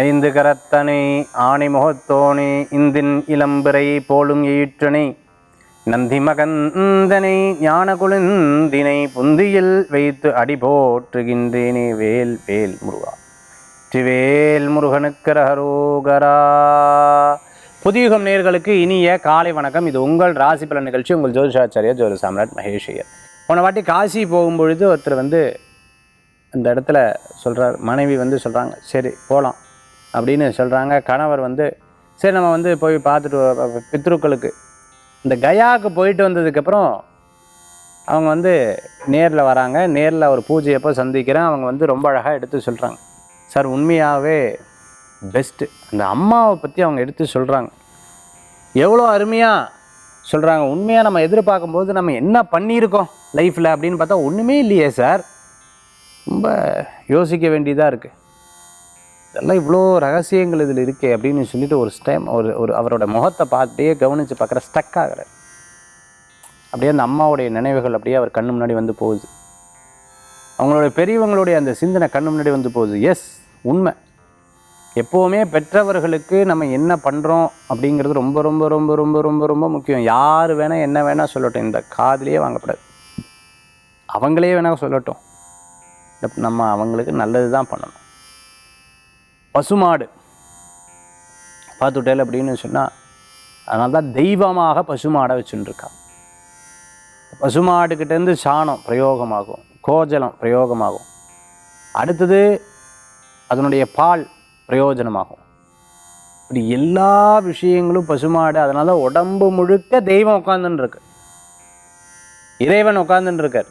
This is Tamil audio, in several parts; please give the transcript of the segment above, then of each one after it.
ஐந்து கரத்தனை ஆணி முகத்தோனே இந்தின் இளம்பிறை போலும் ஈற்றனை நந்தி மகந்தனை ஞான குழுந்தினை புந்தியில் வைத்து அடி போற்றுகின்றேனே வேல் வேல் முருகா. திவேல் முருகனுக்கு ரகரோகரா. புதியுகம் நேர்களுக்கு இனிய காலை வணக்கம். இது உங்கள் ராசி பலன் நிகழ்ச்சி. உங்கள் ஜோதிஷாச்சாரியா ஜோதி சாம்ராட் மகேஷ் போன வாட்டி காசி போகும்பொழுது ஒருத்தர் வந்து அந்த இடத்துல சொல்கிறார் மனைவி வந்து சொல்கிறாங்க சரி போகலாம் அப்படின்னு சொல்கிறாங்க கணவர் வந்து சரி நம்ம வந்து போய் பார்த்துட்டு வ- பித்ருக்களுக்கு. இந்த கயாவுக்கு போயிட்டு வந்ததுக்கப்புறம் அவங்க வந்து நேரில் வராங்க. நேரில் ஒரு பூஜை எப்போ சந்திக்கிறேன். அவங்க வந்து ரொம்ப அழகாக எடுத்து சொல்கிறாங்க சார் உண்மையாகவே பெஸ்ட்டு அந்த அம்மாவை பற்றி அவங்க எடுத்து சொல்கிறாங்க எவ்வளோ அருமையாக சொல்கிறாங்க உண்மையாக நம்ம எதிர்பார்க்கும்போது நம்ம என்ன பண்ணியிருக்கோம் லைஃப்பில் அப்படின்னு பார்த்தா ஒன்றுமே இல்லையே சார். ரொம்ப யோசிக்க வேண்டியதாக இருக்குது இதெல்லாம் இவ்வளோ ரகசியங்கள் இதில் இருக்கே அப்படின்னு சொல்லிட்டு ஒரு டைம் ஒரு ஒரு அவரோட முகத்தை பார்த்துட்டே கவனித்து பார்க்குற ஸ்டக் ஆகிற அப்படியே அந்த அம்மாவுடைய நினைவுகள் அப்படியே அவர் கண்ணு முன்னாடி வந்து போகுது. அவங்களுடைய பெரியவங்களுடைய அந்த சிந்தனை கண்ணு முன்னாடி வந்து போகுது. எஸ் உண்மை. எப்போவுமே பெற்றவர்களுக்கு நம்ம என்ன பண்ணுறோம் அப்படிங்கிறது ரொம்ப ரொம்ப ரொம்ப ரொம்ப ரொம்ப ரொம்ப முக்கியம். யார் வேணால் என்ன வேணால் சொல்லட்டும். இந்த காதுலேயே வாங்கப்படாது. அவங்களே வேணால் சொல்லட்டும். நம்ம அவங்களுக்கு நல்லது தான் பண்ணணும். பசுமாடு. பார்த்துட்டேல் அப்படின்னு சொன்னால் அதனால தான் தெய்வமாக பசுமாடை வச்சுட்டுருக்கான் பசுமாடுக்கிட்டேருந்து சாணம் பிரயோகமாகும் கோஜலம் பிரயோகமாகும். அடுத்தது அதனுடைய பால் பிரயோஜனமாகும். இப்படி எல்லா விஷயங்களும் பசுமாடு அதனால உடம்பு முழுக்க தெய்வம் உட்காந்துன்னு இறைவன் உட்காந்துன்னு இருக்கார்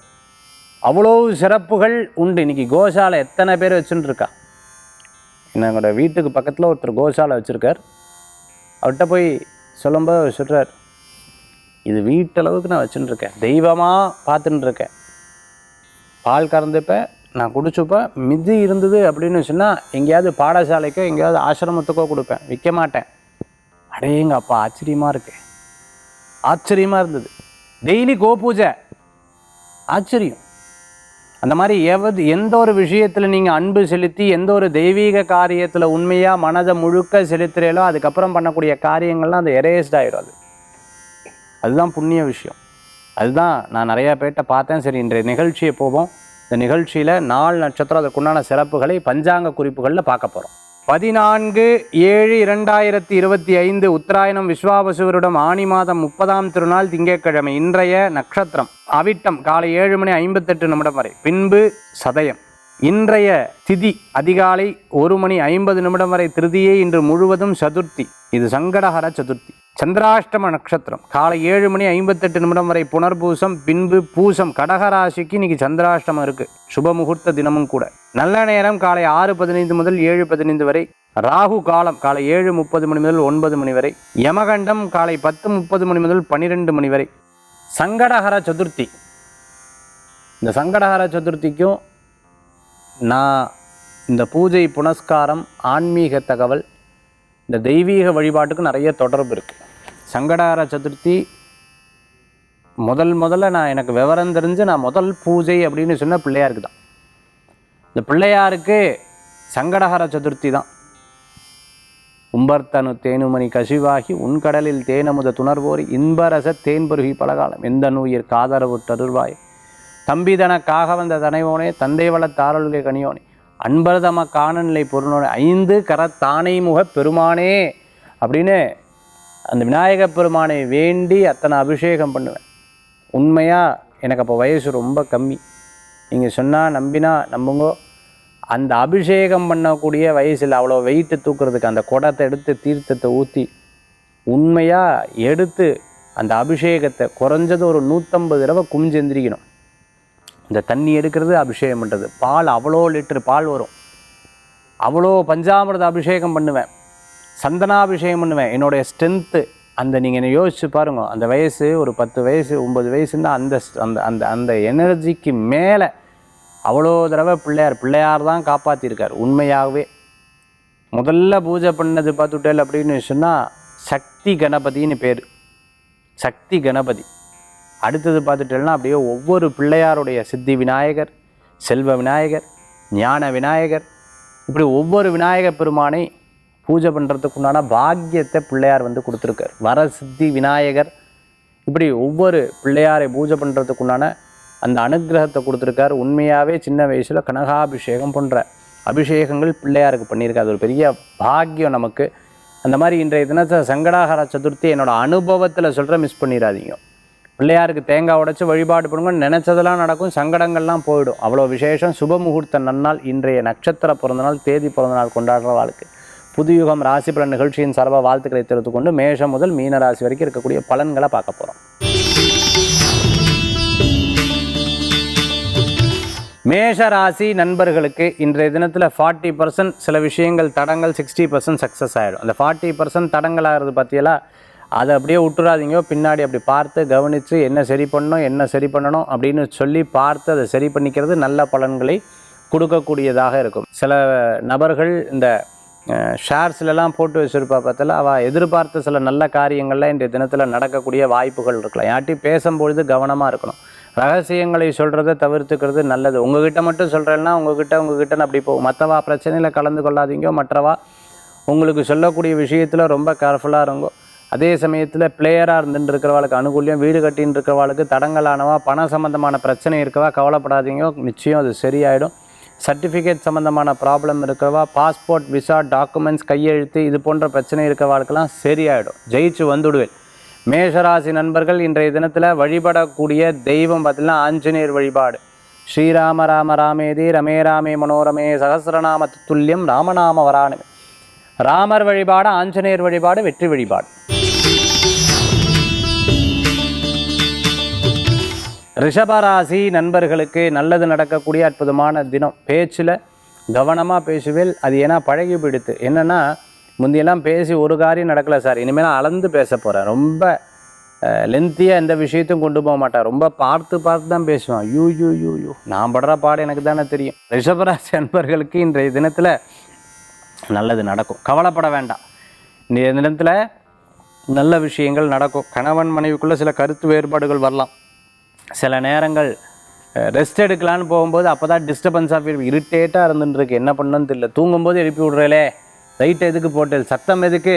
அவ்வளோ சிறப்புகள் உண்டு. இன்னைக்கு கோசாலை எத்தனை பேர் வச்சுட்டுருக்கா என்னோட வீட்டுக்கு பக்கத்தில் ஒருத்தர் கோசாலை வச்சுருக்கார். அவர்கிட்ட போய் சொல்லும்போது அவர் சொல்கிறார் இது வீட்டளவுக்கு நான் வச்சுட்டுருக்கேன் தெய்வமாக பார்த்துட்டுருக்கேன் பால் கறந்துப்பேன் நான் குடிச்சுப்பேன் மிதி இருந்தது அப்படின்னு சொன்னால் எங்கேயாவது பாடசாலைக்கோ எங்கேயாவது ஆசிரமத்துக்கோ கொடுப்பேன். விற்க மாட்டேன். அடேங்க அப்பா ஆச்சரியமாக இருக்கு. ஆச்சரியமாக இருந்தது. டெய்லி கோபூஜை ஆச்சரியம். அந்த மாதிரி எவது எந்த ஒரு விஷயத்தில் நீங்கள் அன்பு செலுத்தி எந்த ஒரு தெய்வீக காரியத்தில் உண்மையாக மனதை முழுக்க செலுத்துகிறீங்களோ அதுக்கப்புறம் பண்ணக்கூடிய காரியங்கள்லாம் அது எரேஸ்ட் ஆகிடும் அது. அதுதான் புண்ணிய விஷயம். அதுதான் நான் நிறையா பேர்கிட்ட பார்த்தேன். சரி இன்றைய நிகழ்ச்சியை போவோம். இந்த நிகழ்ச்சியில் நாலு நட்சத்திரம் அதற்குண்டான சிறப்புகளை பஞ்சாங்க குறிப்புகளில் பார்க்க போகிறோம் பதினான்கு ஏழு இரண்டாயிரத்தி இருபத்தி ஐந்து உத்தராயணம் விஸ்வாவசுவருடம் ஆணி மாதம் முப்பதாம் திருநாள் திங்கட்கிழமை இன்றைய நட்சத்திரம். அவிட்டம் காலை ஏழு மணி ஐம்பத்தெட்டு நிமிடம் வரை. பின்பு சதயம். இன்றைய திதி அதிகாலை ஒரு மணி ஐம்பது நிமிடம் வரை. திருதியே இன்று முழுவதும் சதுர்த்தி. இது சங்கடஹர சதுர்த்தி. சந்திராஷ்டம நட்சத்திரம். காலை ஏழு மணி ஐம்பத்தெட்டு நிமிடம் வரை புனர்பூசம் பின்பு பூசம். கடகராசிக்கு இன்னைக்கு சந்திராஷ்டமம் இருக்கு. சுப முகூர்த்த தினமும் கூட. நல்ல நேரம் காலை ஆறு பதினைந்து முதல் ஏழு பதினைந்து வரை. ராகு காலம் காலை ஏழு முப்பது மணி முதல் ஒன்பது மணி வரை. யமகண்டம் காலை பத்து முப்பது மணி முதல் பன்னிரெண்டு மணி வரை. சங்கடஹர சதுர்த்தி. இந்த சங்கடஹர சதுர்த்திக்கும் நான் இந்த பூஜை புனஸ்காரம் ஆன்மீக தகவல் இந்த தெய்வீக வழிபாட்டுக்கும் நிறைய தொடர்பு இருக்குது சங்கடஹர சதுர்த்தி முதல் முதல்ல நான் எனக்கு விவரம் தெரிஞ்சு நான் முதல் பூஜை அப்படின்னு சொன்ன பிள்ளையாருக்கு தான். இந்த பிள்ளையாருக்கு சங்கடஹர சதுர்த்தி தான். உம்பர்த்தனு தேனுமணி கசிவாகி உன்கடலில் தேனமுத துணர்வோரி இன்பரச தேன்பருகி பலகாலம். எந்த நூயிர் காதரவு தருள்வாய் தம்பிதனக்காக வந்த தனைவோனே தந்தை வள தாரலுகை கனியோனே. அன்பர்தம காணநிலை பொருளோனே ஐந்து கரத்தானை முக பெருமானே அப்படின்னு அந்த விநாயக பெருமானை வேண்டி அத்தனை அபிஷேகம் பண்ணுவேன். உண்மையாக எனக்கு அப்போ வயசு ரொம்ப கம்மி. நீங்கள் சொன்னால் நம்பினா நம்புங்கோ. அந்த அபிஷேகம் பண்ணக்கூடிய வயசில் அவ்வளோ வெயிட்டு தூக்குறதுக்கு அந்த குடத்தை எடுத்து தீர்த்தத்தை ஊற்றி உண்மையாக எடுத்து அந்த அபிஷேகத்தை குறைஞ்சது ஒரு நூற்றம்பது தடவை குமிஞ்செந்திரிக்கணும் இந்த தண்ணி எடுக்கிறது அபிஷேகம் பண்ணுறது பால் அவ்வளோ லிட்டர் பால் வரும். அவ்வளோ பஞ்சாமிரத அபிஷேகம் பண்ணுவேன். சந்தனாபிஷேகம் பண்ணுவேன். என்னுடைய ஸ்ட்ரென்த்து அந்த நீங்கள் என்ன யோசிச்சு பாருங்கள் அந்த வயசு ஒரு பத்து வயசு ஒம்பது வயசுன்னா அந்த அந்த அந்த அந்த எனர்ஜிக்கு மேலே அவ்வளோ தடவை பிள்ளையார் பிள்ளையார் தான் காப்பாற்றிருக்கார் உண்மையாகவே. முதல்ல பூஜை பண்ணது பார்த்துட்டேல் அப்படின்னு சொன்னால் சக்தி கணபதினு பேர். சக்தி கணபதி. அடுத்தது பார்த்துட்டேன்னா அப்படியே ஒவ்வொரு பிள்ளையாருடைய சித்தி விநாயகர் செல்வ விநாயகர் ஞான விநாயகர் இப்படி ஒவ்வொரு விநாயக பெருமானை பூஜை பண்ணுறதுக்கு உண்டான பாக்கியத்தை பிள்ளையார் வந்து கொடுத்துருக்கார். வரசித்தி விநாயகர் இப்படி ஒவ்வொரு பிள்ளையாரை பூஜை பண்ணுறதுக்கு உண்டான அந்த அனுகிரகத்தை கொடுத்துருக்காரு. உண்மையாகவே சின்ன வயசில் கனகாபிஷேகம் போன்ற அபிஷேகங்கள் பிள்ளையாருக்கு பண்ணியிருக்காரு. அது ஒரு பெரிய பாக்கியம் நமக்கு. அந்த மாதிரி இன்றைய தினத்தை சங்கடாகர சதுர்த்தி என்னோட அனுபவத்தில் சொல்கிற மிஸ் பண்ணிடாதீங்க பிள்ளையாருக்கு தேங்காய் உடச்சி வழிபாடு பண்ணுங்க நினச்சதெல்லாம் நடக்கும். சங்கடங்கள்லாம் போயிடும். அவ்வளோ விசேஷம். சுப முகூர்த்த நன்னாள் இன்றைய நட்சத்திர பிறந்தநாள் தேதி பிறந்தநாள் கொண்டாடுற வாழ்க்கை. புதுயுகம் ராசி பலன் நிகழ்ச்சியின் சார்பாக வாழ்த்துக்களை தெரிவித்துக்கொண்டு மேஷம் முதல் மீன ராசி வரைக்கும் இருக்கக்கூடிய பலன்களை பார்க்க போகிறோம் மேஷ ராசி நண்பர்களுக்கு இன்றைய தினத்தில் ஃபார்ட்டி பர்சன்ட் சில விஷயங்கள் தடங்கள் சிக்ஸ்டி பர்சன்ட் சக்ஸஸ் ஆகிடும் அந்த ஃபார்ட்டி பர்சன்ட் தடங்களாகிறது பற்றியெல்லாம் அதை அப்படியே விட்டுறாதீங்க பின்னாடி அப்படி பார்த்து கவனித்து என்ன சரி பண்ணணும் என்ன சரி பண்ணணும் அப்படின்னு சொல்லி பார்த்து அதை சரி பண்ணிக்கிறது நல்ல பலன்களை கொடுக்கக்கூடியதாக இருக்கும். சில நபர்கள் இந்த ஷேர்ஸ்லலாம் போட்டு வச்சுருப்பா பார்த்தால அவள் எதிர்பார்த்த சில நல்ல காரியங்கள்லாம் இன்றைய தினத்தில் நடக்கக்கூடிய வாய்ப்புகள் இருக்கலாம். யார்ட்டையும் பேசும்பொழுது கவனமாக இருக்கணும். ரகசியங்களை சொல்கிறத தவிர்த்துக்கிறது நல்லது. உங்ககிட்ட மட்டும் சொல்கிறேன்னா உங்ககிட்ட உங்ககிட்ட அப்படி போகும். மற்றவா பிரச்சனையில் கலந்து கொள்ளாதீங்க மற்றவா உங்களுக்கு சொல்லக்கூடிய விஷயத்தில் ரொம்ப கேர்ஃபுல்லாக இருங்கோ. அதே சமயத்தில் பிளேயராக இருந்துட்டு இருக்கிறவாளுக்கு அனுகூலியம் வீடு கட்டின்னு இருக்கிறவாளுக்கு தடங்கலானவா பண சம்மந்தமான பிரச்சனை இருக்கவா கவலைப்படாதீங்க. நிச்சயம் அது சரியாயிடும். சர்டிஃபிகேட் சம்மந்தமான ப்ராப்ளம் இருக்கவா பாஸ்போர்ட் விசா டாக்குமெண்ட்ஸ் கையெழுத்து இது போன்ற பிரச்சனை இருக்கவாளுக்கெல்லாம் சரியாயிடும். ஜெயிச்சு வந்துடுவேன். மேஷராசி நண்பர்கள் இன்றைய தினத்தில் வழிபடக்கூடிய தெய்வம் பார்த்தீங்கன்னா ஆஞ்சநேயர் வழிபாடு. ஸ்ரீராம ராம ராமேதி ரமே ராமே மனோரமே சகசிரநாம துல்லியம் ராமநாம வராணமே ராமர் வழிபாடு ஆஞ்சநேயர் வழிபாடு வெற்றி வழிபாடு. ரிஷபராசி நண்பர்களுக்கு நல்லது நடக்கக்கூடிய அற்புதமான தினம். பேச்சில் கவனமாக பேசுவேல் அது ஏன்னா பழகி போயிடுத்து. என்னென்னா முந்தியெல்லாம் பேசி ஒரு காரியம் நடக்கலை சார் இனிமேல் நான் அளந்து பேச போகிறேன் ரொம்ப லென்த்தியாக எந்த விஷயத்தையும் கொண்டு போக மாட்டேன் ரொம்ப பார்த்து பார்த்து தான் பேசுவேன் யூ யூ யூ யூ நான் படுற பாடு எனக்கு தானே தெரியும் ரிஷபராசி அன்பர்களுக்கு இன்றைய தினத்தில் நல்லது நடக்கும் கவலைப்பட வேண்டாம் இன்றைய தினத்தில் நல்ல விஷயங்கள் நடக்கும் கணவன் மனைவிக்குள்ளே சில கருத்து வேறுபாடுகள் வரலாம் சில நேரங்கள் ரெஸ்ட் எடுக்கலான்னு போகும்போது அப்போ தான் டிஸ்டர்பன்ஸாக ஃபீல் இரிட்டேட்டாக இருந்துருக்கு என்ன பண்ணுன்னு தெரியல தூங்கும்போது எழுப்பி விட்றேலே லைட் எதுக்கு போட்டது சத்தம் எதுக்கு?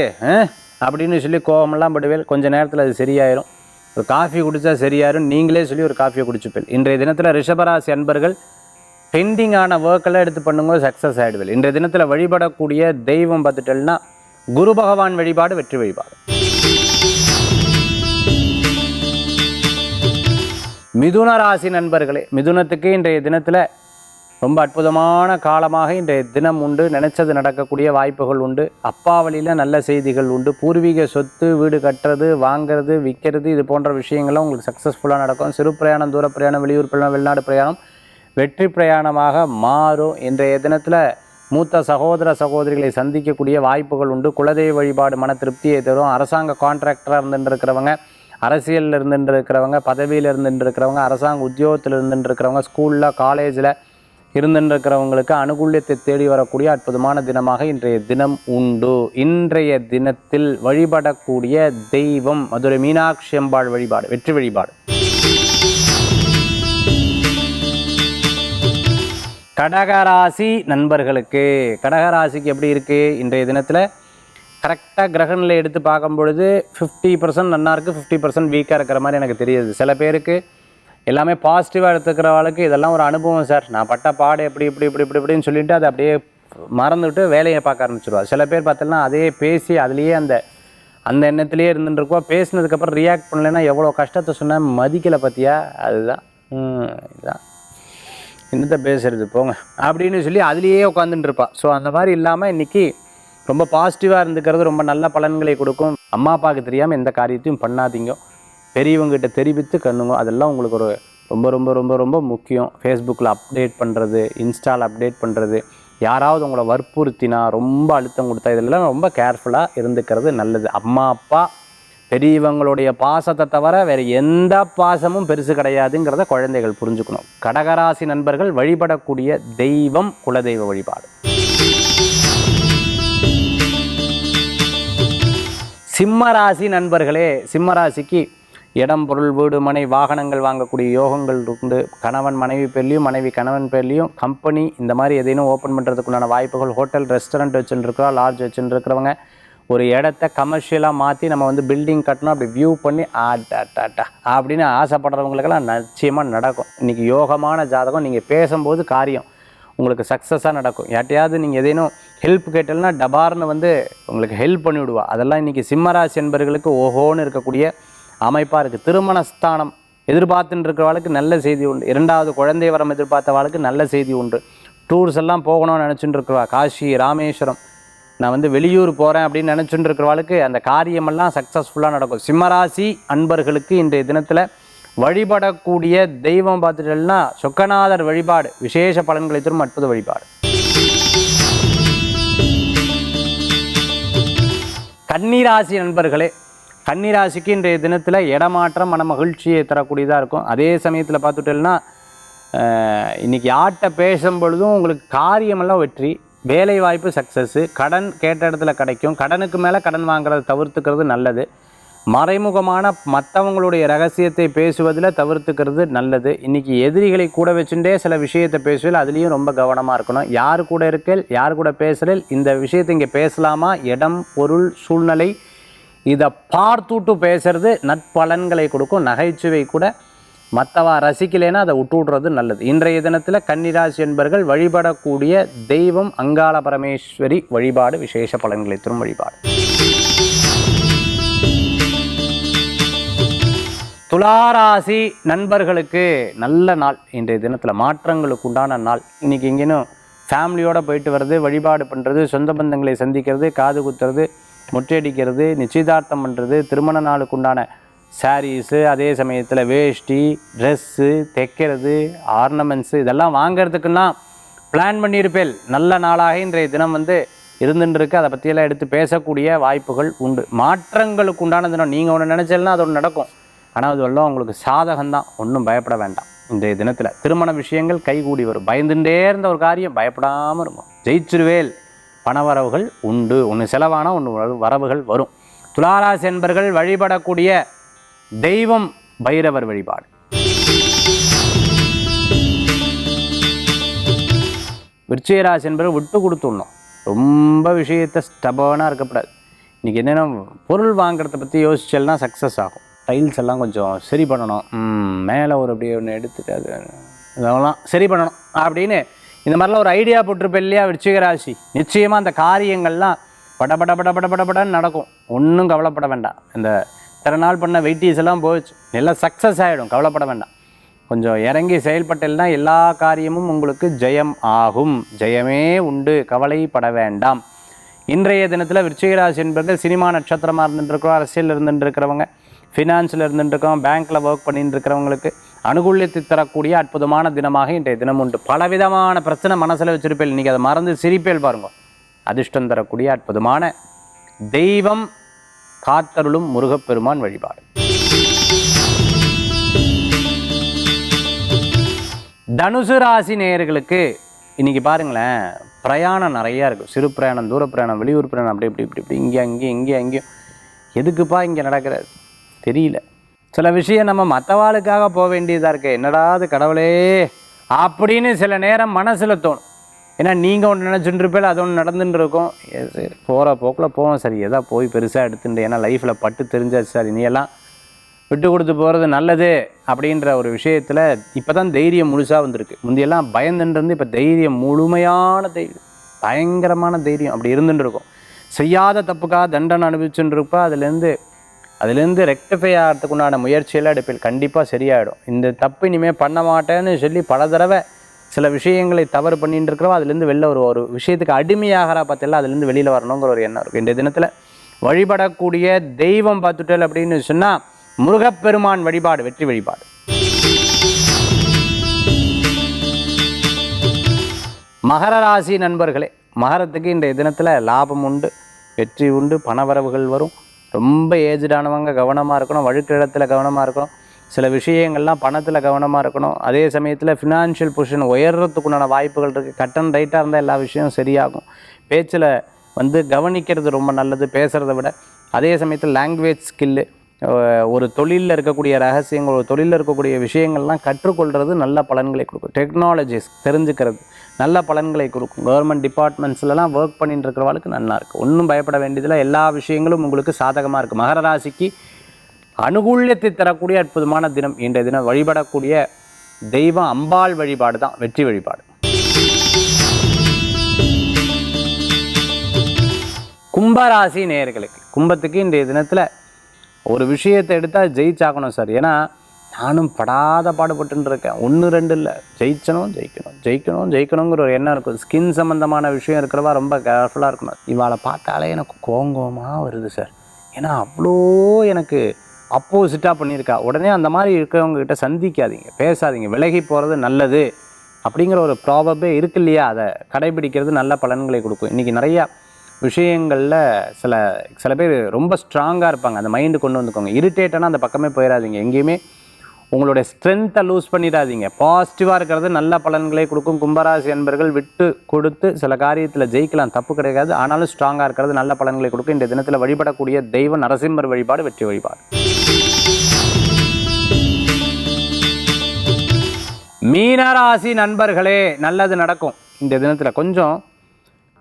அப்படின்னு சொல்லி கோவமெல்லாம் படுவேல். கொஞ்ச நேரத்தில் அது சரியாயிரும். ஒரு காஃபி குடித்தா சரியாயிரும். நீங்களே சொல்லி ஒரு காஃபியை குடிச்சுப்பேன் இன்றைய தினத்தில் ரிஷபராசி அன்பர்கள் பெண்டிங்கான ஒர்க்கெல்லாம் எடுத்து பண்ணும்போது சக்ஸஸ் ஆகிடுவேல் இன்றைய தினத்தில் வழிபடக்கூடிய தெய்வம் பார்த்துட்டேன்னா குரு பகவான் வழிபாடு வெற்றி வழிபாடு. மிதுன ராசி நண்பர்களே மிதுனத்துக்கு இன்றைய தினத்தில் ரொம்ப அற்புதமான காலமாக இன்றைய தினம் உண்டு. நினைச்சது நடக்கக்கூடிய வாய்ப்புகள் உண்டு. அப்பா வழியில் நல்ல செய்திகள் உண்டு. பூர்வீக சொத்து வீடு கட்டுறது வாங்குறது விற்கிறது இது போன்ற விஷயங்கள்லாம் உங்களுக்கு சக்ஸஸ்ஃபுல்லாக நடக்கும். சிறு பிரயாணம் தூர பிரயாணம் வெளியூர் பிரயாணம் வெளிநாடு பிரயாணம் வெற்றி பிரயாணமாக மாறும். இன்றைய தினத்தில் மூத்த சகோதர சகோதரிகளை சந்திக்கக்கூடிய வாய்ப்புகள் உண்டு. குலதெய்வ வழிபாடு மன திருப்தியை தரும். அரசாங்க கான்ட்ராக்டராக இருந்துருக்கிறவங்க அரசியலில் இருந்துட்டு இருக்கிறவங்க பதவியில் இருந்துட்டு இருக்கிறவங்க அரசாங்க உத்தியோகத்தில் இருந்துட்டு இருக்கிறவங்க ஸ்கூலில் காலேஜில் இருந்துட்டு அனுகூல்யத்தை தேடி வரக்கூடிய அற்புதமான தினமாக இன்றைய தினம் உண்டு. இன்றைய தினத்தில் வழிபடக்கூடிய தெய்வம் மதுரை மீனாட்சி அம்பாள் வழிபாடு வெற்றி வழிபாடு. கடகராசி நண்பர்களுக்கு கடகராசிக்கு எப்படி இருக்குது இன்றைய தினத்தில் கரெக்டாக கிரகநிலை எடுத்து பார்க்கும் பொழுது ஃபிஃப்டி பர்சன்ட் நன்னா இருக்குது ஃபிஃப்டி பர்சன்ட் வீக்காக இருக்கிற மாதிரி எனக்கு தெரியுது. சில பேருக்கு எல்லாமே பாசிட்டிவாக எடுத்துக்கிறவளுக்கு இதெல்லாம் ஒரு அனுபவம் சார். நான் பட்ட பாடு எப்படி இப்படி இப்படி இப்படி இப்படின்னு சொல்லிட்டு அதை அப்படியே மறந்துவிட்டு வேலையை பார்க்க ஆரம்பிச்சிருவா. சில பேர் பார்த்தோன்னா அதே பேசி அதுலேயே அந்த அந்த எண்ணத்துலேயே இருந்துருக்கோம் பேசினதுக்கப்புறம் ரியாக்ட் பண்ணலைன்னா எவ்வளோ கஷ்டத்தை சொன்னால் மதிக்கலை பற்றியா அதுதான். இதுதான். என்னத்த பேசுறது? போங்க. அப்படின்னு சொல்லி அதுலேயே உட்காந்துட்டுருப்பா ஸோ அந்த மாதிரி இல்லாமல் இன்றைக்கி ரொம்ப பாசிட்டிவாக இருந்துக்கிறது ரொம்ப நல்ல பலன்களை கொடுக்கும். அம்மா அப்பாவுக்கு தெரியாமல் எந்த காரியத்தையும் பண்ணாதீங்க. பெரியவங்ககிட்ட தெரிவித்து கண்ணுங்க அதெல்லாம் உங்களுக்கு ஒரு ரொம்ப ரொம்ப ரொம்ப ரொம்ப முக்கியம். ஃபேஸ்புக்கில் அப்டேட் பண்ணுறது இன்ஸ்டாவில் அப்டேட் பண்ணுறது யாராவது உங்களை வற்புறுத்தினா ரொம்ப அழுத்தம் கொடுத்தா இதெல்லாம் ரொம்ப கேர்ஃபுல்லாக இருந்துக்கிறது நல்லது. அம்மா அப்பா பெரியவங்களுடைய பாசத்தை தவிர வேறு எந்த பாசமும் பெருசு கிடையாதுங்கிறத குழந்தைகள் புரிஞ்சுக்கணும். கடகராசி நண்பர்கள் வழிபடக்கூடிய தெய்வம் குலதெய்வ வழிபாடு. சிம்மராசி நண்பர்களே சிம்மராசிக்கு இடம் பொருள் வீடு மனை வாகனங்கள் வாங்கக்கூடிய யோகங்கள் இருந்து கணவன் மனைவி பேர்லேயும் மனைவி கணவன் பேர்லேயும் கம்பெனி இந்த மாதிரி எதையும் ஓப்பன் பண்ணுறதுக்குண்டான வாய்ப்புகள் ஹோட்டல் ரெஸ்டாரண்ட் வச்சுருக்கிறோம் லாட்ஜ் வச்சுருக்கிறவங்க ஒரு இடத்த கமர்ஷியலாக மாற்றி நம்ம வந்து பில்டிங் கட்டணும் அப்படி வியூ பண்ணி ஆட்டாட்டாட்டா அப்படின்னு ஆசைப்படுறவங்களுக்கெல்லாம் நிச்சயமாக நடக்கும். இன்றைக்கி யோகமான ஜாதகம் நீங்கள் பேசும்போது காரியம் உங்களுக்கு சக்ஸஸாக நடக்கும். யார்ட்டையாவது நீங்கள் எதேனும் ஹெல்ப் கேட்டல்னா டபார்னு வந்து உங்களுக்கு ஹெல்ப் பண்ணிவிடுவா. அதெல்லாம் இன்றைக்கி சிம்மராசி என்பர்களுக்கு ஓஹோன்னு இருக்கக்கூடிய அமைப்பாக இருக்குது திருமணஸ்தானம் எதிர்பார்த்துட்டு இருக்கிறவளுக்கு நல்ல செய்தி உண்டு. இரண்டாவது குழந்தை வரம் எதிர்பார்த்தவாளுக்கு நல்ல செய்தி உண்டு. டூர்ஸ் எல்லாம் போகணும்னு நினச்சிட்டு இருக்கிறவா காஷி ராமேஸ்வரம். நான் வந்து வெளியூர் போகிறேன் அப்படின்னு நினச்சிட்டு இருக்கிறவாளுக்கு அந்த காரியமெல்லாம் சக்ஸஸ்ஃபுல்லாக நடக்கும். சிம்மராசி அன்பர்களுக்கு இன்றைய தினத்தில் வழிபடக்கூடிய தெய்வம் பார்த்துட்டோம்னா சொக்கநாதர் வழிபாடு விசேஷ பலன்களை தரும் அற்புத வழிபாடு. கன்னிராசி நண்பர்களே கன்னிராசிக்கு இன்றைய தினத்தில் இடமாற்றம் மன மகிழ்ச்சியை தரக்கூடியதாக இருக்கும். அதே சமயத்தில் பார்த்துட்டோம்னா இன்றைக்கி யார்கிட்ட பேசும் பொழுதும் உங்களுக்கு காரியமெல்லாம் வெற்றி வேலை வாய்ப்பு சக்ஸஸ்ஸு கடன் கேட்ட இடத்துல கிடைக்கும். கடனுக்கு மேலே கடன் வாங்குறதை தவிர்த்துக்கிறது நல்லது. மறைமுகமான மற்றவங்களுடைய ரகசியத்தை பேசுவதில் தவிர்த்துக்கிறது நல்லது. இன்றைக்கி எதிரிகளை கூட வச்சுட்டே சில விஷயத்தை பேசுவதில் அதுலேயும் ரொம்ப கவனமாக இருக்கணும். யார் கூட இருக்கல் யார் கூட பேசுகிறல் இந்த விஷயத்தை இங்கே பேசலாமா? இடம் பொருள் சூழ்நிலை இதை பார்த்துட்டு பேசுறது நற்பலன்களை கொடுக்கும் நகைச்சுவை கூட. மற்றவா ரசிக்கலைன்னா அதை விட்டு விட்றது நல்லது. இன்றைய தினத்தில் கன்னிராசி என்பர்கள் வழிபடக்கூடிய தெய்வம் அங்காள பரமேஸ்வரி வழிபாடு விசேஷ பலன்களை தரும் வழிபாடு. துளாராசி நண்பர்களுக்கு நல்ல நாள். இன்றைய தினத்தில் மாற்றங்களுக்கு உண்டான நாள். இன்னைக்கு எங்கேனும் ஃபேமிலியோடு போயிட்டு வர்றது வழிபாடு பண்ணுறது சொந்த பந்தங்களை சந்திக்கிறது காது குத்துறது மொட்டையடிக்கிறது நிச்சயதார்த்தம் பண்ணுறது திருமண நாளுக்கு உண்டான சாரீஸு அதே சமயத்தில் வேஷ்டி ட்ரெஸ்ஸு தைக்கிறது ஆர்னமெண்ட்ஸு இதெல்லாம் வாங்குறதுக்குன்னா பிளான் பண்ணியிருப்பேன். நல்ல நாளாக இன்றைய தினம் வந்து இருந்துருக்கு அதை பற்றியெல்லாம் எடுத்து பேசக்கூடிய வாய்ப்புகள் உண்டு. மாற்றங்களுக்கு உண்டான தினம் நீங்கள் ஒன்று நினச்சல்னா அது ஒன்று நடக்கும். ஆனால் அது எல்லாம் உங்களுக்கு சாதகம்தான். ஒன்றும் பயப்பட வேண்டாம். இன்றைய தினத்தில் திருமண விஷயங்கள் கைகூடி வரும். பயந்துட்டே இருந்த ஒரு காரியம் பயப்படாமல் இருக்கும் ஜெயிச்சிருவேல். பணவரவுகள் உண்டு. ஒன்று செலவான ஒன்று வரவுகள் வரும். துளாராசி என்பர்கள் வழிபடக்கூடிய தெய்வம் பைரவர் வழிபாடு. விருச்சிகராசி என்பவர் விட்டு கொடுத்துடணும். ரொம்ப விஷயத்தை ஸ்டபனாக இருக்கக்கூடாது. இன்றைக்கி என்னென்ன பொருள் வாங்குறத பற்றி யோசிச்சல்னா சக்ஸஸ் ஆகும். டைல்ஸ் எல்லாம் கொஞ்சம் சரி பண்ணணும். மேலே ஒரு அப்படியே ஒன்று எடுத்துட்டு அது இதெல்லாம் சரி பண்ணணும். அப்படின்னு இந்த மாதிரிலாம் ஒரு ஐடியா போட்டிருப்பேன் இல்லையா விருச்சிகராசி நிச்சயமாக அந்த காரியங்கள்லாம் பட பட பட பட பட படன்னு நடக்கும். ஒன்றும் கவலைப்பட வேண்டாம். இந்த இத்தனை நாள் பண்ண வெயிட்டீஸ் எல்லாம் போயிடுச்சு எல்லாம் சக்ஸஸ் ஆகிடும் கவலைப்பட வேண்டாம். கொஞ்சம் இறங்கி செயல்பட்டேன்னா எல்லா காரியமும் உங்களுக்கு ஜெயம் ஆகும். ஜெயமே உண்டு. கவலைப்பட வேண்டாம். இன்றைய தினத்தில் விருச்சிகராசி என்பர்கள் சினிமா நட்சத்திரமாக இருந்துட்டு இருக்கிறோம் அரசியல் இருந்துட்டு இருக்கிறவங்க ஃபினான்ஸில் இருந்துட்டுருக்கோம் பேங்க்கில் ஒர்க் பண்ணிட்டு இருக்கிறவங்களுக்கு அனுகூலியத்தை தரக்கூடிய அற்புதமான தினமாக இன்றைய தினம் உண்டு. பலவிதமான பிரச்சனை மனசில் வச்சிருப்பேன். நீங்கள் அதை மறந்து சிரிப்பேல் பாருங்க. அதிர்ஷ்டம் தரக்கூடிய அற்புதமான தெய்வம் காத்தருளும் முருகப்பெருமான் வழிபாடு. தனுசு ராசி நேயர்களுக்கு இன்னைக்கு பாருங்களேன் பிரயாணம் நிறையா இருக்கும் சிறு பிரயாணம் தூர பிரயாணம் வெளியூர் பிரயாணம் அப்படி இப்படி இப்படி இப்படி இங்கே அங்கேயும் இங்கே அங்கேயும். எதுக்குப்பா இங்கே நடக்கிறது? தெரியல. சில விஷயம் நம்ம மற்றவாளுக்காக போக வேண்டியதாக இருக்கு. என்னடா அது கடவுளே? அப்படின்னு சில நேரம் மனசில் தோணும். ஏன்னா நீங்கள் ஒன்று நினச்சிட்டு இருப்பேன் அது ஒன்று நடந்துட்டு இருக்கோம் சரி போகிற போக்கில் போவோம். சரி எதா போய் பெருசாக எடுத்துட்டு ஏன்னா லைஃப்பில் பட்டு தெரிஞ்சாச்சு சார் இனியெல்லாம் விட்டு கொடுத்து போகிறது நல்லது அப்படின்ற ஒரு விஷயத்தில் இப்போ தான் தைரியம் முழுசாக வந்திருக்கு. முந்தையெல்லாம் பயந்துன்றது இப்போ தைரியம் முழுமையான தைரியம் பயங்கரமான தைரியம். அப்படி இருந்துட்டு இருக்கும் செய்யாத தப்புக்காக தண்டனை அனுபவிச்சுட்டு இருப்பா அதுலேருந்து அதுலேருந்து ரெக்டிஃபை ஆகிறதுக்குண்டான முயற்சியெல்லாம் எடுப்பில் கண்டிப்பாக சரியாயிடும். இந்த தப்பு இனிமேல் பண்ண மாட்டேன்னு சொல்லி பல தடவை சில விஷயங்களை தவறு பண்ணிட்டு இருக்கிறோம். அதுலேருந்து வெளில ஒரு ஒரு விஷயத்துக்கு அடிமையாகிறா பார்த்தெல்லாம் அதுலேருந்து வெளியில் வரணுங்கிற ஒரு எண்ணம் இருக்கும் இந்த தினத்தில் வழிபடக்கூடிய தெய்வம் பார்த்துட்டல் அப்படின்னு சொன்னால் முருகப்பெருமான் வழிபாடு வெற்றி வழிபாடு. மகர ராசி நண்பர்களே மகரத்துக்கு இன்றைய தினத்தில் லாபம் உண்டு வெற்றி உண்டு பணவரவுகள் வரும். ரொம்ப ஏஜ்டானவங்க கவனமாக இருக்கணும் வழுக்கிற இடத்துல கவனமாக இருக்கணும். சில விஷயங்கள்லாம் பணத்தில் கவனமாக இருக்கணும். அதே சமயத்தில் ஃபினான்ஷியல் பொசிஷன் உயர்றதுக்குண்டான வாய்ப்புகள் இருக்குது கட்டன் ரைட்டாக இருந்தால் எல்லா விஷயம் சரியாகும். பேச்சில் வந்து கவனிக்கிறது ரொம்ப நல்லது பேசுகிறத விட. அதே சமயத்தில் லாங்குவேஜ் ஸ்கில்லு ஒரு தொழிலில் இருக்கக்கூடிய ரகசியங்கள் ஒரு தொழிலில் இருக்கக்கூடிய விஷயங்கள்லாம் கற்றுக்கொள்கிறது நல்ல பலன்களை கொடுக்கும். டெக்னாலஜிஸ் தெரிஞ்சுக்கிறது. நல்ல பலன்களை கொடுக்கும். கவர்மெண்ட் டிபார்ட்மெண்ட்ஸ்லலாம் ஒர்க் பண்ணிட்டு இருக்கிறவளுக்கு நல்லா இருக்கும் ஒன்றும் பயப்பட வேண்டியதில்லை. எல்லா விஷயங்களும் உங்களுக்கு சாதகமாக இருக்கும் மகர ராசிக்கு அனுகூல்யத்தை தரக்கூடிய அற்புதமான தினம். இன்றைய தினம் வழிபடக்கூடிய தெய்வம் அம்பாள் வழிபாடு தான். வெற்றி வழிபாடு. கும்பராசி நேயர்களுக்கு கும்பத்துக்கு இன்றைய தினத்தில் ஒரு விஷயத்தை எடுத்தால் ஜெயிச்சாகணும் சார். ஏன்னா நானும் படாத பாடுபட்டுருக்கேன் ஒன்று ரெண்டு இல்லை. ஜெயிச்சணும் ஜெயிக்கணும். ஜெயிக்கணும் ஜெயிக்கணுங்கிற ஒரு எண்ணம் இருக்கும். ஸ்கின் சம்மந்தமான விஷயம் இருக்கிறவா ரொம்ப கேர்ஃபுல்லாக இருக்கணும். இவாளை பார்த்தாலே எனக்கு கோங்கோமாக வருது சார் ஏன்னா அவ்வளோ எனக்கு அப்போசிட்டாக பண்ணியிருக்கா. உடனே அந்த மாதிரி இருக்கிறவங்கக்கிட்ட சந்திக்காதீங்க. பேசாதீங்க. விலகி போகிறது நல்லது அப்படிங்கிற ஒரு ப்ராபப்பே இருக்கு இல்லையா? அதை கடைபிடிக்கிறது நல்ல பலன்களை கொடுக்கும். இன்றைக்கி நிறையா விஷயங்களில் சில சில பேர் ரொம்ப ஸ்ட்ராங்காக இருப்பாங்க. அந்த மைண்டு கொண்டு வந்துக்கோங்க. இரிட்டேட்டானா அந்த பக்கமே போயிடாதீங்க. எங்கேயுமே உங்களுடைய ஸ்ட்ரென்த்தை லூஸ் பண்ணிடாதீங்க. பாசிட்டிவாக இருக்கிறது நல்ல பலன்களை கொடுக்கும். கும்பராசி என்பர்கள் விட்டு கொடுத்து சில காரியத்தில் ஜெயிக்கலாம். தப்பு கிடையாது. ஆனாலும் ஸ்ட்ராங்காக இருக்கிறது நல்ல பலன்களை கொடுக்கும். இந்த தினத்தில் வழிபடக்கூடிய தெய்வ நரசிம்மர் வழிபாடு வெற்றி வழிபாடு. மீனராசி நண்பர்களே நல்லது நடக்கும். இந்த தினத்தில் கொஞ்சம்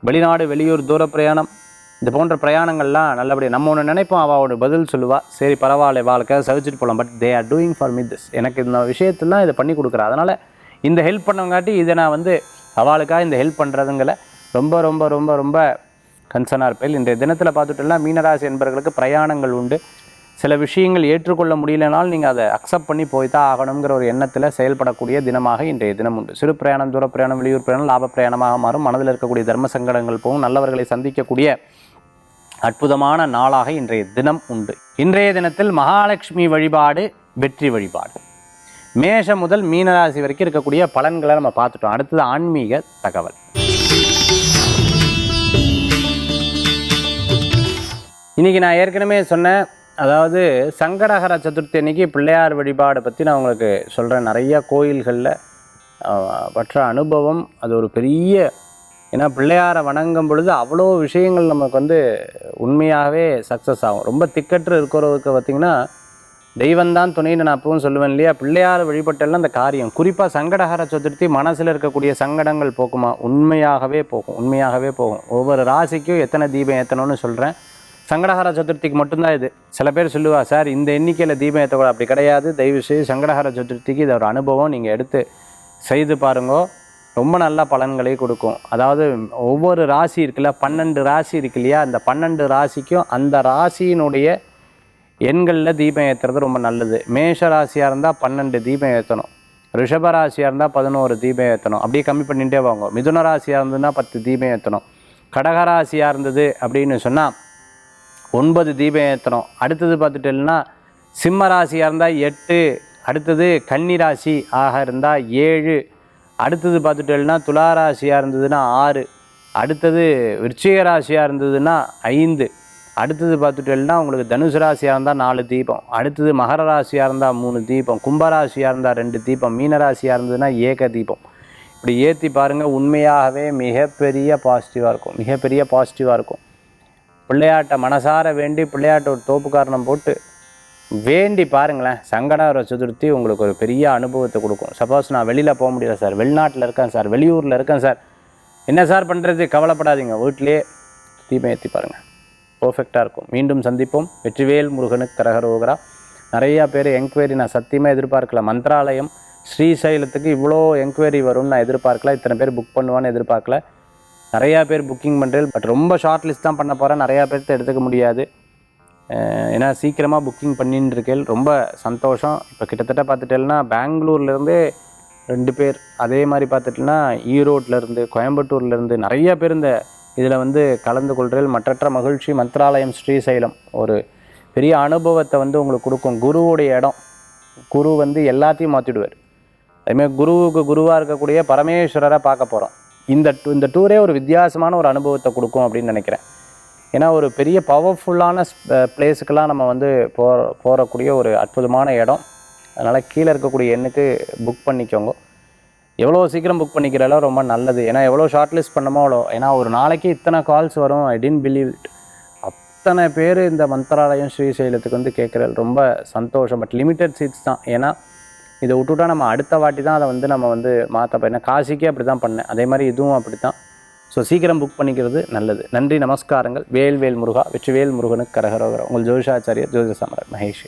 வெளிநாடு வெளியூர் தூர பிரயாணம் இது போன்ற பிரயாணங்கள்லாம் நல்லபடியாக நம்ம ஒன்று நினைப்போம் அவளோட பதில் சொல்லுவாள் சரி பரவாயில்ல வாழ்க்கை சகிச்சுட்டு போகலாம் but they are doing for me this எனக்கு இந்த விஷயத்தெல்லாம் இதை பண்ணி கொடுக்குறா. அதனால் இந்த ஹெல்ப் பண்ணவங்காட்டி இதை நான் வந்து அவளுக்காக இந்த ஹெல்ப் பண்ணுறதுங்கள ரொம்ப ரொம்ப ரொம்ப ரொம்ப கன்சர்னாக இருப்பேன். இன்றைய தினத்தில் பார்த்துட்டோம்னா மீனராசி என்பவர்களுக்கு பிரயாணங்கள் உண்டு. சில விஷயங்கள் ஏற்றுக்கொள்ள முடியலனால் நீங்கள் அதை அக்செப்ட் பண்ணி போய் தான் ஆகணுங்கிற ஒரு எண்ணத்தில் செயல்படக்கூடிய தினமாக இன்றைய தினம் உண்டு. சிறு பிரயாணம் தூர பிரயாணம் வெளியூர் பிரயாணம் லாப பிரயாணமாக மாறும். மனதில் இருக்கக்கூடிய தர்ம சங்கடங்கள் போகும். நல்லவர்களை சந்திக்கக்கூடிய அற்புதமான நாளாக இன்றைய தினம் உண்டு. இன்றைய தினத்தில் மகாலட்சுமி வழிபாடு வெற்றி வழிபாடு. மேஷம் முதல் மீனராசி வரைக்கும் இருக்கக்கூடிய பலன்களை நம்ம பார்த்துட்டோம். அடுத்தது ஆன்மீக தகவல். இன்னைக்கு நான் ஏற்கனவே சொன்னேன் அதாவது சங்கடகர சதுர்த்தி அன்னைக்கு பிள்ளையார் வழிபாடை பற்றி நான் உங்களுக்கு சொல்கிறேன் நிறைய கோயில்களில் பற்ற அனுபவம் அது ஒரு பெரிய ஏன்னா பிள்ளையாரை வணங்கும் பொழுது அவ்வளோ விஷயங்கள் நமக்கு வந்து உண்மையாகவே சக்ஸஸ் ஆகும். ரொம்ப திக்கற்று இருக்கிறவருக்கு பார்த்திங்கன்னா தெய்வந்தான் துணைன்னு நான் அப்பவும் சொல்லுவேன் இல்லையா? பிள்ளையார் வழிபட்டெல்லாம் அந்த காரியம். குறிப்பாக சங்கடஹர சதுர்த்தி மனசில் இருக்கக்கூடிய சங்கடங்கள் போக்குமா உண்மையாகவே போகும். உண்மையாகவே போகும். ஒவ்வொரு ராசிக்கும் எத்தனை தீபம் ஏற்றணும்னு சொல்கிறேன் சங்கடஹர சதுர்த்திக்கு மட்டும்தான் இது. சில பேர் சொல்லுவா சார் இந்த எண்ணிக்கையில் தீபம் ஏற்றக்கூடாது அப்படி கிடையாது. தயவு செய்து சங்கடஹர சதுர்த்திக்கு இது ஒரு அனுபவம். நீங்கள் எடுத்து செய்து பாருங்கோ. ரொம்ப நல்ல பலன்களை கொடுக்கும். அதாவது ஒவ்வொரு ராசி இருக்குல்ல பன்னெண்டு ராசி இருக்கு இல்லையா அந்த பன்னெண்டு ராசிக்கும் அந்த ராசியினுடைய எண்களில் தீபம் ஏற்றுறது ரொம்ப நல்லது. மேஷ ராசியாக இருந்தால் பன்னெண்டு தீபம் ஏற்றணும் ரிஷப ராசியாக இருந்தால் பதினோரு தீபம் ஏற்றணும் அப்படியே கம்மி பண்ணிகிட்டே வாங்க. மிதுன ராசியாக இருந்ததுன்னா பத்து தீபம் ஏற்றணும் கடகராசியாக இருந்தது அப்படின்னு சொன்னால் ஒன்பது தீபம் ஏற்றணும் அடுத்தது பார்த்துட்டேன்னா சிம்ம ராசியாக இருந்தால் எட்டு அடுத்தது கன்னி ராசி ஆக இருந்தால் ஏழு அடுத்தது பார்த்துட்டேன்னா துலா ராசியாக இருந்ததுன்னா ஆறு. அடுத்தது விருச்சிக ராசியாக இருந்ததுன்னா ஐந்து. அடுத்தது பார்த்துட்டேன்னா உங்களுக்கு தனுசு ராசியாக இருந்தால் நாலு தீபம். அடுத்தது மகர ராசியாக இருந்தால் மூணு தீபம். கும்பராசியாக இருந்தால் ரெண்டு தீபம். மீனராசியாக இருந்ததுன்னா ஏக தீபம். இப்படி ஏற்றி பாருங்கள் உண்மையாகவே மிகப்பெரிய பாசிட்டிவாக இருக்கும். மிகப்பெரிய பாசிட்டிவாக இருக்கும். பிள்ளையாட்டை மனசார வேண்டி பிள்ளையாட்ட ஒரு தோப்பு காரணம் போட்டு வேண்டி பாருங்களேன் சங்கடார சதுர்த்தி உங்களுக்கு ஒரு பெரிய அனுபவத்தை கொடுக்கும். சப்போஸ் நான் வெளியில் போக முடியல சார் வெளிநாட்டில் இருக்கேன் சார் வெளியூரில் இருக்கேன் சார். என்ன சார் பண்ணுறது கவலைப்படாதீங்க. வீட்டிலேயே தீபம் ஏற்றி பாருங்கள் பர்ஃபெக்டாக இருக்கும். மீண்டும் சந்திப்போம். வெற்றிவேல் முருகனுக்கு கரகரோகரா நிறையா பேர் என்கொயரி நான் சத்தியமாக எதிர்பார்க்கல. மந்த்ராலயம் ஸ்ரீசைலத்துக்கு இவ்வளோ என்கொயரி வரும்னு நான் எதிர்பார்க்கல. இத்தனை பேர் புக் பண்ணுவான்னு எதிர்பார்க்கல. நிறையா பேர் புக்கிங் பண்ணுறேன் பட் ரொம்ப ஷார்ட் லிஸ்ட் தான் பண்ண போகிறேன் நிறையா பேர்த்த எடுத்துக்க முடியாது. ஏன்னா சீக்கிரமாக புக்கிங் பண்ணின்னு இருக்கேன் ரொம்ப சந்தோஷம். இப்போ கிட்டத்தட்ட பார்த்துட்டேன்னா பெங்களூர்லேருந்து ரெண்டு பேர். அதே மாதிரி பார்த்துட்டேன்னா ஈரோட்லேருந்து கோயம்புத்தூர்லேருந்து நிறைய பேர் இந்த இதில் வந்து கலந்து கொள்கிறேன் மற்றற்ற மகிழ்ச்சி மந்த்ராலயம் ஸ்ரீசைலம். ஒரு பெரிய அனுபவத்தை வந்து உங்களுக்கு கொடுக்கும். குருவுடைய இடம். குரு வந்து எல்லாத்தையும் மாற்றிடுவார் அதுமாதிரி குருவுக்கு குருவாக இருக்கக்கூடிய பரமேஸ்வரரை பார்க்க போகிறோம் இந்த இந்த டூரே ஒரு வித்தியாசமான ஒரு அனுபவத்தை கொடுக்கும் அப்படின்னு நினைக்கிறேன். ஏன்னா ஒரு பெரிய பவர்ஃபுல்லான பிளேஸுக்கெல்லாம் நம்ம வந்து போகிற போகக்கூடிய ஒரு அற்புதமான இடம். அதனால் கீழே இருக்கக்கூடிய எண்ணுக்கு புக் பண்ணிக்கோங்க. எவ்வளோ சீக்கிரம் புக் பண்ணிக்கிறாலோ ரொம்ப நல்லது. ஏன்னா எவ்வளோ ஷார்ட் லிஸ்ட் பண்ணமோ அவ்வளோ. ஏன்னா ஒரு நாளைக்கு இத்தனை கால்ஸ் வரும். ஐ டென்ட் பிலீவ் இட் அத்தனை பேர் இந்த மந்திராலயம் ஸ்ரீசைலத்துக்கு வந்து கேட்குறது ரொம்ப சந்தோஷம். பட் லிமிட்டட் சீட்ஸ் தான். ஏன்னா இதை விட்டுவிட்டா நம்ம அடுத்த வாட்டி தான் அதை வந்து நம்ம வந்து மாற்ற போய் ஏன்னா காசிக்கே அப்படி தான் பண்ணேன். அதே மாதிரி இதுவும் அப்படி தான் ஸோ சீக்கிரம் புக் பண்ணிக்கிறது நல்லது. நன்றி நமஸ்காரங்கள். வேல்வேல் முருகா வெற்றிவேல் முருகனுக்கு கரகரோகரம் உங்கள் ஜோதிஷாச்சாரியர் ஜோதிஷ சமரர். மகேஷ்.